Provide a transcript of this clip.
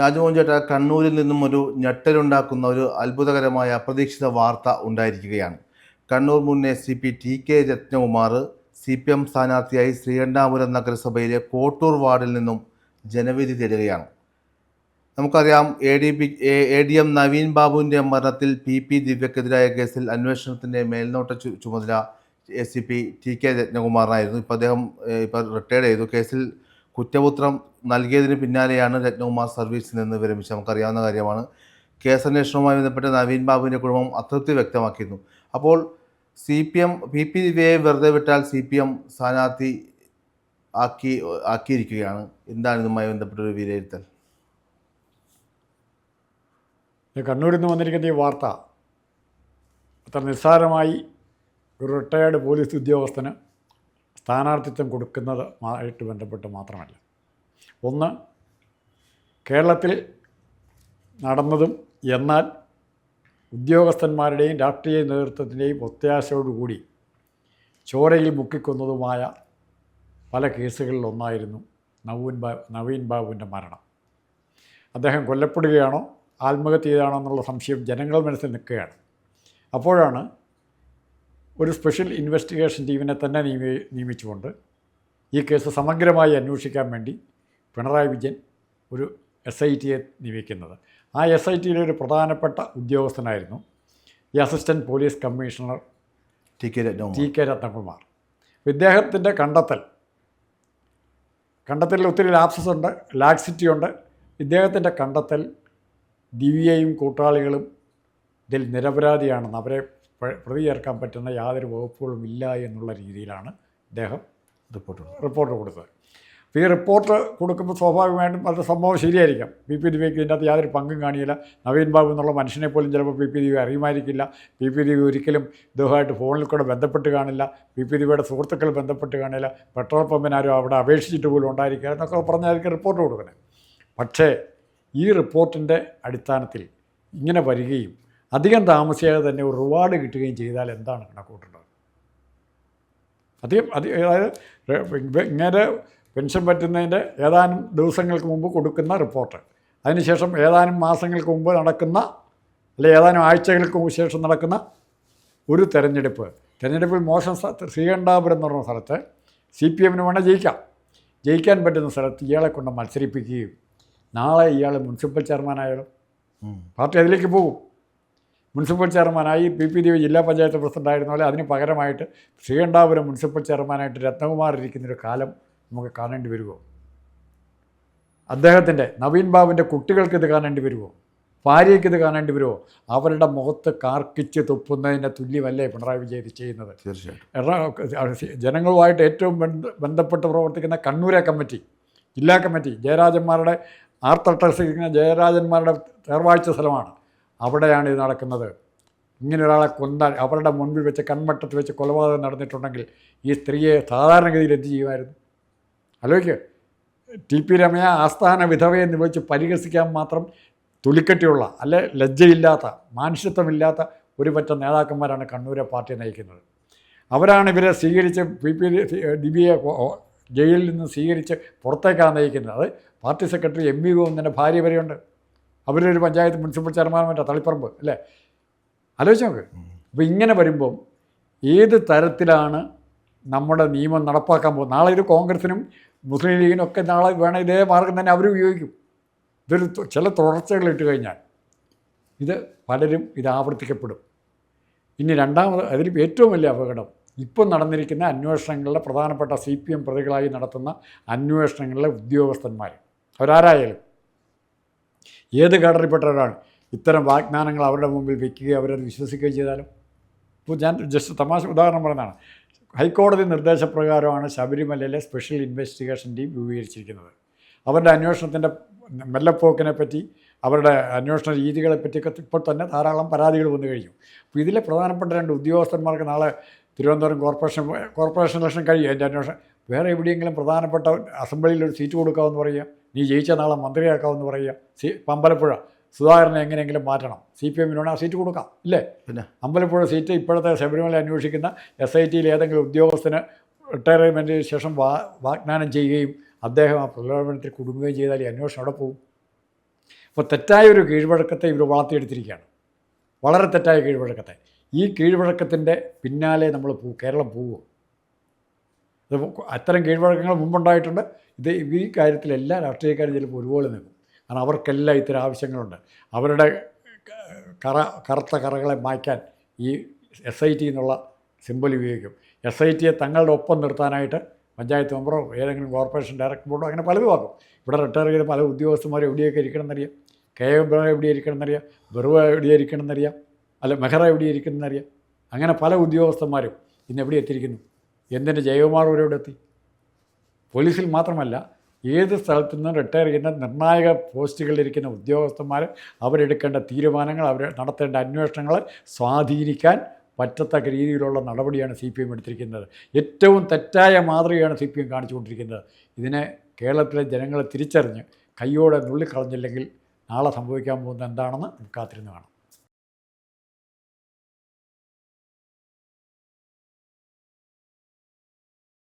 രാജമോഹൻ കണ്ണൂരിൽ നിന്നും ഒരു ഞെട്ടലുണ്ടാക്കുന്ന ഒരു അത്ഭുതകരമായ അപ്രതീക്ഷിത വാർത്ത ഉണ്ടായിരിക്കുകയാണ്. Kannur S C P T K Ratnakumar C P M സ്ഥാനാർത്ഥിയായി ശ്രീകണ്ഠാപുരം നഗരസഭയിലെ കോട്ടൂർ വാർഡിൽ നിന്നും ജനവിധി തേടുകയാണ്. നമുക്കറിയാം A D P A D M Naveen ബാബുവിന്റെ മരണത്തിൽ പി പി ദിവ്യക്കെതിരായ കേസിൽ അന്വേഷണത്തിന്റെ മേൽനോട്ട ചുമതല S C P T K രത്നകുമാറിനായിരുന്നു. ഇപ്പോൾ അദ്ദേഹം ഇപ്പോൾ റിട്ടയർഡ് ചെയ്തു. കേസിൽ കുറ്റപത്രം നൽകിയതിന് പിന്നാലെയാണ് രത്നകുമാർ സർവീസിൽ നിന്ന് വിരമിച്ചത്. നമുക്കറിയാവുന്ന കാര്യമാണ്. കേസന്വേഷണവുമായി ബന്ധപ്പെട്ട് നവീൻ ബാബുവിന്റെ കുടുംബം അതൃപ്തി വ്യക്തമാക്കിയിരുന്നു. അപ്പോൾ C P M P P ദിവ്യയെ വെറുതെ വിട്ടാൽ സി പി എം സ്ഥാനാർത്ഥി ആക്കി ആക്കിയിരിക്കുകയാണ്. എന്താണ് ഇതുമായി ബന്ധപ്പെട്ടൊരു വിലയിരുത്തൽ? കണ്ണൂരിൽ നിന്ന് വന്നിരിക്കുന്ന ഈ വാർത്ത അത്ര നിസ്സാരമായി ഒരു റിട്ടയേർഡ് പോലീസ് ഉദ്യോഗസ്ഥന് സ്ഥാനാർത്ഥിത്വം കൊടുക്കുന്നത് ആയിട്ട് ബന്ധപ്പെട്ട് മാത്രമല്ല. ഒന്ന് കേരളത്തിൽ നടന്നതും എന്നാൽ ഉദ്യോഗസ്ഥന്മാരുടെയും രാഷ്ട്രീയ നേതൃത്വത്തിന്റെയും ഒത്യാശയോടുകൂടി ചോരയിൽ മുക്കിക്കൊന്നതുമായ പല കേസുകളിലൊന്നായിരുന്നു നവീൻ ബാ നവീൻ ബാബുവിന്റെ മരണം. അദ്ദേഹം കൊല്ലപ്പെടുകയാണോ ആത്മഹത്യ ചെയ്താണോ എന്നുള്ള സംശയം ജനങ്ങളുടെ മനസ്സിൽ നിൽക്കുകയാണ്. അപ്പോഴാണ് ഒരു സ്പെഷ്യൽ ഇൻവെസ്റ്റിഗേഷൻ ടീമിനെ തന്നെ നിയമി നിയമിച്ചുകൊണ്ട് ഈ കേസ് സമഗ്രമായി അന്വേഷിക്കാൻ വേണ്ടി പിണറായി വിജയൻ ഒരു എസ് ഐ ടിയെ നിയമിക്കുന്നത്. ആ എസ് ഐ ടിയിലെ ഒരു പ്രധാനപ്പെട്ട ഉദ്യോഗസ്ഥനായിരുന്നു ഈ assistant police commissioner T K T K Ratnakumar. ഇദ്ദേഹത്തിന്റെ കണ്ടെത്തൽ കണ്ടെത്തലിൽ ഒത്തിരി ലാപ്സസ് ഉണ്ട് ലാക്സിറ്റി ഉണ്ട്. ഇദ്ദേഹത്തിന്റെ കണ്ടെത്തൽ ദിവ്യയും കൂട്ടാളികളും ഇതിൽ നിരപരാധിയാണെന്ന് അവരെ പ്രതി ചേർക്കാൻ പറ്റുന്ന യാതൊരു വകുപ്പുകളും ഇല്ല എന്നുള്ള രീതിയിലാണ് അദ്ദേഹം റിപ്പോർട്ട് റിപ്പോർട്ട് കൊടുത്തത്. അപ്പോൾ ഈ റിപ്പോർട്ട് കൊടുക്കുമ്പോൾ സ്വാഭാവികമായിട്ടും അത് സംഭവം ശരിയായിരിക്കാം. പി പി ദിവ്യയ്ക്ക് ഇതിന്റെ അകത്ത് യാതൊരു പങ്കും കാണിയില്ല. നവീൻ ബാബു എന്നുള്ള മനുഷ്യനെ പോലും ചിലപ്പോൾ പി പി ദിവ്യ അറിയുമായിരിക്കില്ല. പി പി ദിവ്യ ഒരിക്കലും ഇദ്ദേഹമായിട്ട് ഫോണിൽ കൂടെ ബന്ധപ്പെട്ട് കാണില്ല. പി പി ദിവ്യയുടെ സുഹൃത്തുക്കൾ ബന്ധപ്പെട്ട് കാണില്ല. പെട്രോൾ പമ്പിനാരും അവിടെ അപേക്ഷിച്ചിട്ട് പോലും ഉണ്ടായിരിക്കുക എന്നൊക്കെ പറഞ്ഞായിരിക്കും റിപ്പോർട്ട് കൊടുക്കുന്നത്. പക്ഷേ ഈ റിപ്പോർട്ടിന്റെ അടിസ്ഥാനത്തിൽ ഇങ്ങനെ വരികയും അധികം താമസിയാതെ തന്നെ ഒരു റിവാർഡ് കിട്ടുകയും ചെയ്താൽ എന്താണ് കണക്കൂട്ടേണ്ടത് അധികം അധികം അതായത് ഇങ്ങനെ പെൻഷൻ പറ്റുന്നതിന്റെ ഏതാനും ദിവസങ്ങൾക്ക് മുമ്പ് കൊടുക്കുന്ന റിപ്പോർട്ട് അതിനുശേഷം ഏതാനും മാസങ്ങൾക്ക് മുമ്പ് നടക്കുന്ന അല്ലെ ഏതാനും ആഴ്ചകൾക്ക് ശേഷം നടക്കുന്ന ഒരു തെരഞ്ഞെടുപ്പ്. തെരഞ്ഞെടുപ്പിൽ മോശം ശ്രീകണ്ഠാപുരം എന്ന് പറഞ്ഞ സ്ഥലത്ത് സി പി എമ്മിന് വേണേൽ ജയിക്കാം. ജയിക്കാൻ പറ്റുന്ന സ്ഥലത്ത് ഇയാളെ കൊണ്ട് മത്സരിപ്പിക്കുകയും നാളെ ഇയാൾ മുനിസിപ്പൽ ചെയർമാനായാലും പാർട്ടി അതിലേക്ക് പോകും. മുനിസിപ്പൽ ചെയർമാനായി പി പി ദേവി ജില്ലാ പഞ്ചായത്ത് പ്രസിഡന്റ് ആയിരുന്ന പോലെ അതിന് പകരമായിട്ട് ശ്രീകണ്ഠാപുരം മുനിസിപ്പൽ ചെയർമാനായിട്ട് രത്നകുമാർ ഇരിക്കുന്നൊരു കാലം നമുക്ക് കാണേണ്ടി വരുമോ അദ്ദേഹത്തിന്റെ നവീൻ ബാബുവിന്റെ കുട്ടികൾക്ക് ഇത് കാണേണ്ടി വരുമോ ഭാര്യയ്ക്ക് ഇത് കാണേണ്ടി വരുമോ അവരുടെ മുഖത്ത് കാർക്കിച്ച് തുപ്പുന്നതിന്റെ തുല്യമല്ലേ പിണറായി വിജയൻ ഇത് ചെയ്യുന്നത്? തീർച്ചയായിട്ടും. ജനങ്ങളുമായിട്ട് ഏറ്റവും ബന്ധ ബന്ധപ്പെട്ട് പ്രവർത്തിക്കുന്ന കണ്ണൂരെ കമ്മിറ്റി ജില്ലാ കമ്മിറ്റി ജയരാജന്മാരുടെ ആർത്തട്ടസിക്കുന്ന ജയരാജന്മാരുടെ തേർവാഴ്ച സ്ഥലമാണ്. അവിടെയാണ് ഇത് നടക്കുന്നത്. ഇങ്ങനെ ഒരാളെ കൊന്നാൽ അവരുടെ മുൻപിൽ വെച്ച് കൺമട്ടത്ത് വെച്ച് കൊലപാതകം നടന്നിട്ടുണ്ടെങ്കിൽ ഈ സ്ത്രീയെ സാധാരണഗതിയിൽ എന്ത് ചെയ്യുമായിരുന്നു? ആലോചിക്കുക ടി പി രമയ ആസ്ഥാന വിധവയെ എന്ന് വിളിച്ച് പരിഹസിക്കാൻ മാത്രം തുലിക്കട്ടിയുള്ള അല്ലെ ലജ്ജയില്ലാത്ത മാനുഷ്യത്വമില്ലാത്ത ഒരു പറ്റം നേതാക്കന്മാരാണ് കണ്ണൂരെ പാർട്ടി നയിക്കുന്നത്. അവരാണ് ഇവരെ സ്വീകരിച്ച് പി പി ഓ- ജയിലിൽ നിന്ന് സ്വീകരിച്ച് പുറത്തേക്കാണ് നയിക്കുന്നത്. അത് പാർട്ടി സെക്രട്ടറി എം വി ഗോവിന്ദന്റെ ഭാര്യ വരെയുണ്ട്. അവരൊരു പഞ്ചായത്ത് മുനിസിപ്പൽ ചെയർമാൻമാരുടെ തളിപ്പറമ്പ് അല്ലേ? ആലോചിച്ച് നോക്ക്. അപ്പോൾ ഇങ്ങനെ വരുമ്പം ഏത് തരത്തിലാണ് നമ്മുടെ നിയമം നടപ്പാക്കാൻ പോകുന്നത്? നാളെ ഇത് കോൺഗ്രസിനും മുസ്ലിം ലീഗിനും ഒക്കെ നാളെ വേണം ഇതേ മാർഗം തന്നെ അവർ ഉപയോഗിക്കും. ഇതൊരു ചില തുടർച്ചകൾ ഇട്ട് കഴിഞ്ഞാൽ ഇത് പലരും ഇത് ആവർത്തിക്കപ്പെടും. ഇനി രണ്ടാമത് അതിൽ ഏറ്റവും വലിയ അപകടം ഇപ്പം നടന്നിരിക്കുന്ന അന്വേഷണങ്ങളുടെ പ്രധാനപ്പെട്ട സി പി എം പ്രതികളായി നടത്തുന്ന അന്വേഷണങ്ങളിലെ ഉദ്യോഗസ്ഥന്മാർ അവരാരായാലും ഏത് കേഡറിൽപ്പെട്ടവരാണ് ഇത്തരം വാഗ്ദാനങ്ങൾ അവരുടെ മുമ്പിൽ വയ്ക്കുകയും അവരത് വിശ്വസിക്കുകയും ചെയ്താലും? ഇപ്പോൾ ഞാൻ ജസ്റ്റ് തമാശ ഉദാഹരണം പറഞ്ഞതാണ്. ഹൈക്കോടതി നിർദ്ദേശപ്രകാരമാണ് ശബരിമലയിലെ സ്പെഷ്യൽ ഇൻവെസ്റ്റിഗേഷൻ ടീം രൂപീകരിച്ചിരിക്കുന്നത്. അവരുടെ അന്വേഷണത്തിന്റെ മെല്ലപ്പോക്കിനെ പറ്റി അവരുടെ അന്വേഷണ രീതികളെ പറ്റിയൊക്കെ ഇപ്പോൾ തന്നെ ധാരാളം പരാതികൾ വന്നു കഴിഞ്ഞു. അപ്പോൾ ഇതിലെ പ്രധാനപ്പെട്ട രണ്ട് ഉദ്യോഗസ്ഥന്മാർക്ക് നാളെ തിരുവനന്തപുരം കോർപ്പറേഷൻ കോർപ്പറേഷൻ ഇലക്ഷൻ കഴിയും. അതിന്റെ അന്വേഷണം വേറെ എവിടെയെങ്കിലും പ്രധാനപ്പെട്ട അസംബ്ലിയിൽ ഒരു സീറ്റ് കൊടുക്കാമെന്ന് പറയുക. നീ ജയിച്ച നാളെ മന്ത്രിയാക്കാമെന്ന് പറയുക. സി പമ്പലപ്പുഴ സുധാകരനെ എങ്ങനെയെങ്കിലും മാറ്റണം. സി പി എമ്മിനോട് ആ സീറ്റ് കൊടുക്കാം ഇല്ലേ? പിന്നെ? അമ്പലപ്പുഴ സീറ്റ് ഇപ്പോഴത്തെ ശബരിമല അന്വേഷിക്കുന്ന എസ് ഐ ടിയിൽ ഏതെങ്കിലും ഉദ്യോഗസ്ഥന് റിട്ടയർമെന്റിന് ശേഷം വാ വാഗ്ദാനം ചെയ്യുകയും അദ്ദേഹം ആ പ്രലോഭനത്തിൽ കുടുങ്ങുകയും ചെയ്താൽ ഈ അന്വേഷണം അവിടെ പോകും? അപ്പോൾ തെറ്റായ ഒരു കീഴ്വഴക്കത്തെ ഇവർ വളർത്തിയെടുത്തിരിക്കുകയാണ്. വളരെ തെറ്റായ കീഴ്വഴക്കത്തെ. ഈ കീഴ്വഴക്കത്തിന്റെ പിന്നാലെ നമ്മൾ പോ കേരളം പോവുമോ ഇത് അത്തരം കീഴ്വഴക്കങ്ങൾ മുമ്പുണ്ടായിട്ടുണ്ട്. ഇത് ഈ കാര്യത്തിൽ എല്ലാ രാഷ്ട്രീയക്കാരും ചിലപ്പോൾ ഒരുപോലെ നിൽക്കും. കാരണം അവർക്കെല്ലാം ഇത്തരം ആവശ്യങ്ങളുണ്ട്. അവരുടെ കറ കറുത്ത കറകളെ മായ്ക്കാൻ ഈ എസ് ഐ ടി എന്നുള്ള സിമ്പിൾ ഉപയോഗിക്കും. എസ് ഐ ടിയെ തങ്ങളുടെ ഒപ്പം നിർത്താനായിട്ട് പഞ്ചായത്ത് മെമ്പറോ ഏതെങ്കിലും കോർപ്പറേഷൻ ഡയറക്ടർ ബോർഡോ അങ്ങനെ പലതും ആക്കും ഇവിടെ റിട്ടയർ ചെയ്ത പല ഉദ്യോഗസ്ഥന്മാരും എവിടെയൊക്കെ ഇരിക്കണമെന്നറിയാം. കെ എം എവിടെ ഇരിക്കണമെന്നറിയാം ബെറുവ എവിടെ ഇരിക്കണമെന്നറിയാം അല്ല മെഹ്റ എവിടെ ഇരിക്കണമെന്നറിയാം അങ്ങനെ പല ഉദ്യോഗസ്ഥന്മാരും ഇന്ന് എവിടെ എത്തിയിരിക്കുന്നു? എന്തിന്റെ ജയകുമാർ ഇവിടെ എത്തി? പോലീസിൽ മാത്രമല്ല ഏത് സ്ഥലത്തു നിന്നും റിട്ടയർ ചെയ്യുന്ന നിർണായക പോസ്റ്റുകളിലിരിക്കുന്ന ഉദ്യോഗസ്ഥന്മാർ അവരെടുക്കേണ്ട തീരുമാനങ്ങൾ അവർ നടത്തേണ്ട അന്വേഷണങ്ങളെ സ്വാധീനിക്കാൻ പറ്റത്തക്ക രീതിയിലുള്ള നടപടിയാണ് സി പി എം എടുത്തിരിക്കുന്നത്. ഏറ്റവും തെറ്റായ മാതൃകയാണ് സി പി എം കാണിച്ചുകൊണ്ടിരിക്കുന്നത്. ഇതിനെ കേരളത്തിലെ ജനങ്ങളെ തിരിച്ചറിഞ്ഞ് കയ്യോടെ നുള്ളിക്കളഞ്ഞില്ലെങ്കിൽ നാളെ സംഭവിക്കാൻ പോകുന്ന എന്താണെന്ന് കാത്തിരുന്ന് കാണാം.